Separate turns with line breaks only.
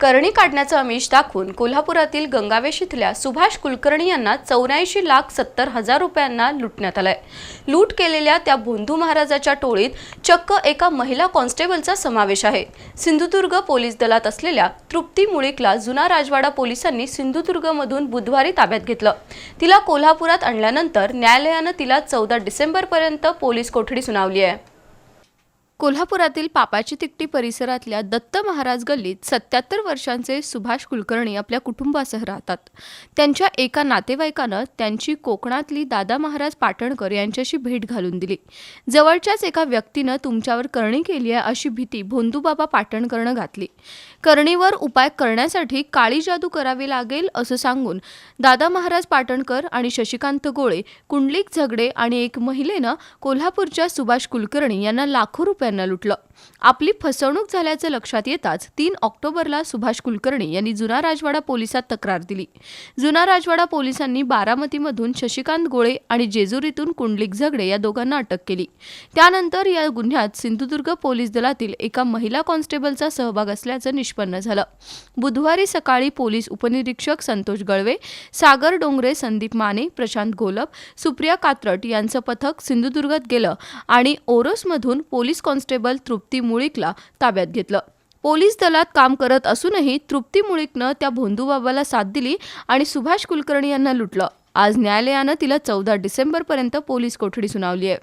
करणी काढण्याचं आमिष दाखवून कोल्हापुरातील गंगावेश इथल्या सुभाष कुलकर्णी यांना चौऱ्याऐंशी लाख सत्तर हजार रुपयांना लुटण्यात आलंय. लूट केलेल्या त्या बोंधू महाराजाच्या टोळीत चक्क एका महिला कॉन्स्टेबलचा समावेश आहे. सिंधुदुर्ग पोलीस दलात असलेल्या तृप्ती मुळीकला जुना राजवाडा पोलिसांनी सिंधुदुर्गमधून बुधवारी ताब्यात घेतलं. तिला कोल्हापुरात आणल्यानंतर न्यायालयानं तिला चौदा डिसेंबरपर्यंत पोलीस कोठडी सुनावली आहे. कोल्हापुरातील पापाची तिकटी परिसरातल्या दत्त महाराज गल्लीत सत्याहत्तर वर्षांचे सुभाष कुलकर्णी आपल्या कुटुंबासह राहतात. त्यांच्या एका नातेवाईकानं त्यांची कोकणातली दादा महाराज पाटणकर यांच्याशी भेट घालून दिली. जवळच्याच एका व्यक्तीनं तुमच्यावर करणी केली आहे अशी भीती भोंदूबाबा पाटणकरनं घातली. करणीवर उपाय करण्यासाठी काळी जादू करावी लागेल असं सांगून दादा महाराज पाटणकर आणि शशिकांत गोळे कुंडलिक झगडे आणि एक महिलेनं कोल्हापूरच्या सुभाष कुलकर्णी यांना लाखो रुपये रुपयांना लुटलं. आपली फसवणूक झाल्याचं लक्षात येताच तीन ऑक्टोबरला सुभाष कुलकर्णी यांनी जुना राजवाडा पोलिसात तक्रार दिली. जुना राजवाडा पोलिसांनी बारामतीमधून शशिकांत गोळे आणि जेजुरीतून कुंडलिक झगडे या दोघांना अटक केली. त्यानंतर या गुन्ह्यात सिंधुदुर्ग पोलीस दलातील एका महिला कॉन्स्टेबलचा सहभाग असल्याचं निष्पन्न झालं. बुधवारी सकाळी पोलीस उपनिरीक्षक संतोष गळवे सागर डोंगरे संदीप माने प्रशांत गोलप सुप्रिया कात्रट यांचं पथक सिंधुदुर्गात गेलं आणि ओरोसमधून पोलीस कॉन्स्टेबल तृप्ती मुळीकला ताब्यात घेतलं. पोलीस दलात काम करत असूनही तृप्ती मुळीकनं त्या भोंदूबाबाला साथ दिली आणि सुभाष कुलकर्णी यांना लुटलं. आज न्यायालयानं तिला चौदा डिसेंबरपर्यंत पोलीस कोठडी सुनावली आहे.